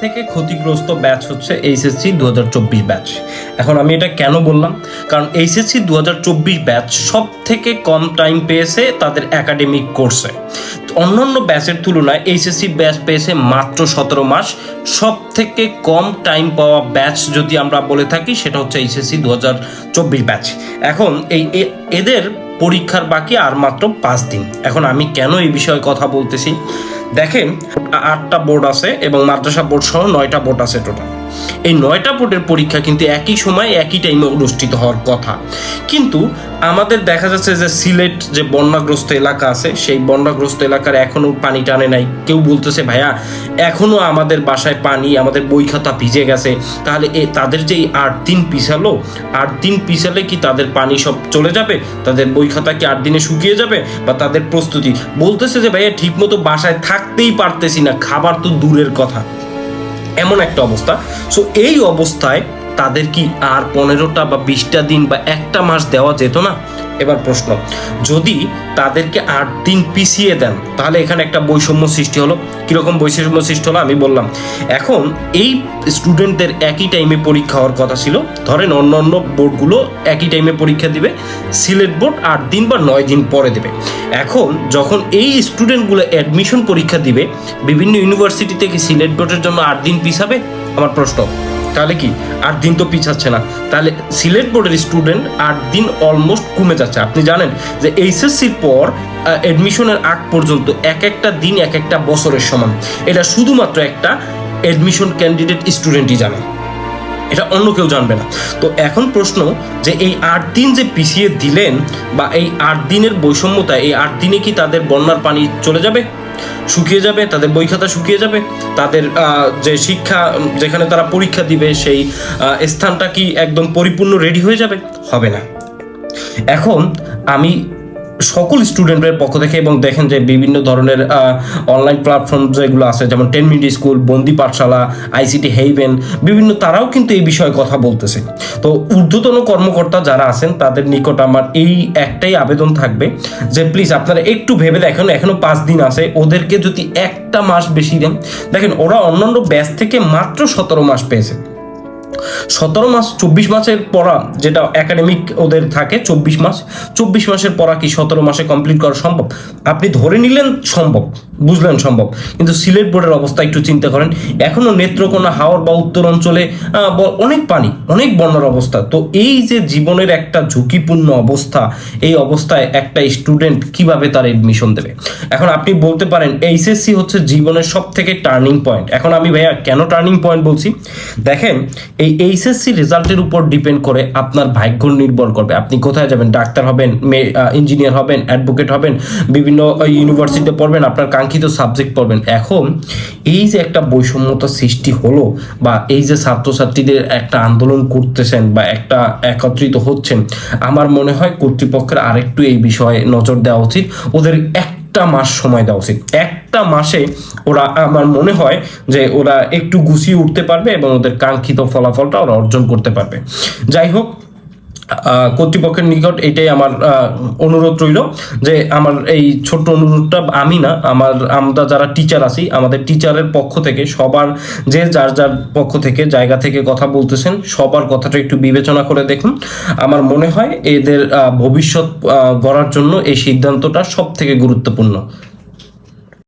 থেকে ক্ষতিগ্রস্ত ব্যাচ হচ্ছে এইচএসসি দু হাজার চব্বিশ ব্যাচ এখন আমি এটা কেন বললাম? কারণ এইচএসসি দু হাজার চব্বিশ ব্যাচ সব থেকে কম টাইম পেয়েছে তাদের একাডেমিক কোর্সে অন্যান্য ব্যাচের তুলনায় এইচএসসি ব্যাচ পেয়েছে মাত্র সতেরো মাস। সব থেকে কম টাইম পাওয়া ব্যাচ যদি আমরা বলে থাকি, সেটা হচ্ছে এইচএসসি দু হাজার চব্বিশ ব্যাচ এখন এই এদের পরীক্ষার বাকি আর মাত্র পাঁচ দিন। এখন আমি কেন এই বিষয়ে কথা বলতেছি? দেখেন আটটা বোর্ড আছে এবং মাদ্রাসা বোর্ড সহ নয়টা বোর্ড আছে টোটাল এই নয়টা বোর্ডের পরীক্ষা কিন্তু একই সময়, একই টাইমে অনুষ্ঠিত হওয়ার কথা। কিন্তু আমাদের দেখা যাচ্ছে যে সিলেট যে বন্যাগ্রস্ত এলাকা আছে, সেই বন্যাগ্রস্ত এলাকার এখনও পানি টানে নাই। কেউ বলতেছে, ভাইয়া, এখনও আমাদের বাসায় পানি, আমাদের বই খাতা ভিজে গেছে। তাহলে এ, তাদের যে এই আট দিন পিছালো, আট দিন পিছালে কি তাদের পানি সব চলে যাবে? তাদের বই খাতা কি আট দিনে শুকিয়ে যাবে? বা তাদের প্রস্তুতি? বলতেছে যে, ভাইয়া, ঠিকমতো বাসায় থাকতেই পারতেছি না, খাবার তো দূরের কথা। এমন একটা অবস্থা। সো এই অবস্থায় তাদের কি আর পনেরোটা বা বিশটা দিন বা একটা মাস দেওয়া যেত না? এবার প্রশ্ন, যদি তাদেরকে আট দিন পিছিয়ে দেন, তাহলে এখানে একটা বৈষম্য সৃষ্টি হলো। কীরকম বৈষম্য সৃষ্টি হলো আমি বললাম। এখন এই স্টুডেন্টদের একই টাইমে পরীক্ষা হওয়ার কথা ছিল। ধরেন অন্য অন্য বোর্ডগুলো একই টাইমে পরীক্ষা দিবে, সিলেট বোর্ড আট দিন বা নয় দিন পরে দেবে। এখন যখন এই স্টুডেন্টগুলো অ্যাডমিশন পরীক্ষা দিবে, বিভিন্ন ইউনিভার্সিটি থেকে সিলেট বোর্ডের জন্য আট দিন পিছাবে? আমার প্রশ্ন, তাহলে কি? আট দিন তো পিছাচ্ছে না। তাহলে সিলেট বোর্ডের স্টুডেন্ট আট দিন অলমোস্ট কমে যাচ্ছে। আপনি জানেন যে এইচএসসির পর অ্যাডমিশনের আগ পর্যন্ত এক একটা দিন, এক একটা বছরের সমান। এটা শুধুমাত্র একটা অ্যাডমিশন ক্যান্ডিডেট স্টুডেন্টই জানে। এটা অন্য কেউ জানবে না। তো এখন প্রশ্ন যে এই আট দিন যে পিছিয়ে দিলেন বা এই আট দিনের বৈষম্যতা, এই আট দিনে কি তাদের বন্যার পানি চলে যাবে? শুকিয়ে যাবে, তাদের বই খাতা শুকিয়ে যাবে, তাদের যে শিক্ষা যেখানে তারা পরীক্ষা দিবে, সেই স্থানটা কি একদম পরিপূর্ণ রেডি হয়ে যাবে? হবে না। এখন আমি সকল স্টুডেন্টের পক্ষ থেকে এবং দেখেন যে বিভিন্ন ধরনের অনলাইন প্ল্যাটফর্ম যেগুলো আছে, যেমন টেন মিনিট স্কুল বন্দি পাঠশালা আইসিটি হেইভেন বিভিন্ন তারাও কিন্তু এই বিষয়ে কথা বলতেছে। তো ঊর্ধ্বতন কর্মকর্তা যারা আছেন, তাদের নিকট আমার এই একটাই আবেদন থাকবে যে প্লিজ আপনারা একটু ভেবে দেখেন এখনও পাঁচ দিন আছে, ওদেরকে যদি একটা মাস বেশি দেন, দেখেন ওরা অন্যান্য ব্যাচ থেকে মাত্র সতেরো মাস পেয়েছে। সতেরো মাস, চব্বিশ মাসের পড়া যেটা একাডেমিক ওদের থাকে, চব্বিশ মাস, চব্বিশ মাসের পড়া কি সতেরো মাসে কমপ্লিট করা সম্ভব? আপনি ধরে নিলেন সম্ভব। বুঝলেন সম্ভব। কিন্তু সিলেট বোর্ডের অবস্থা একটু চিন্তা করেন। এখনও নেত্রকোনা হাওড় বা উত্তর অঞ্চলে অনেক পানি, অনেক বন্যার অবস্থা। তো এই যে জীবনের একটা ঝুঁকিপূর্ণ অবস্থা, এই অবস্থায় একটা স্টুডেন্ট কীভাবে তার এডমিশন দেবে? এখন আপনি বলতে পারেন, এইচএসসি হচ্ছে জীবনের সব থেকে টার্নিং পয়েন্ট এখন আমি ভাইয়া কেন টার্নিং পয়েন্ট বলছি? দেখেন, এই এইচএসসি রেজাল্টের উপর ডিপেন্ড করে আপনার ভাগ্য নির্ভর করবে। আপনি কোথায় যাবেন? ডাক্তার হবেন ইঞ্জিনিয়ার হবেন অ্যাডভোকেট হবেন, বিভিন্ন ইউনিভার্সিটিতে পড়বেন, আপনার কাঙ্ক্ষিত সাবজেক্ট পড়বেন। এখন এই যে একটা বৈষম্যতা সৃষ্টি হলো বা এই যে ছাত্রছাত্রীদের একটা আন্দোলন করতেছেন বা একটা একত্রিত হচ্ছেন, আমার মনে হয় কর্তৃপক্ষের আরেকটু এই বিষয়ে নজর দেওয়া উচিত। ওদের একটা মাস সময় দেওয়া উচিত। একটা মাসে ওরা, আমার মনে হয় যে ওরা একটু গুছিয়ে উঠতে পারবে এবং ওদের কাঙ্ক্ষিত ফলাফলটা ওরা অর্জন করতে পারবে। যাই হোক কর্তৃপক্ষের নিকট এটাই আমার অনুরোধ রইল যে আমার এই ছোট্ট অনুরোধটা আমি না, আমার, আমরা যারা টিচার আছি, আমাদের টিচারের পক্ষ থেকে, সবার যে যার যার পক্ষ থেকে, জায়গা থেকে কথা বলতেছেন, সবার কথাটা একটু বিবেচনা করে দেখুন। আমার মনে হয় এদের ভবিষ্যৎ গড়ার জন্য এই সিদ্ধান্তটা সব থেকে গুরুত্বপূর্ণ।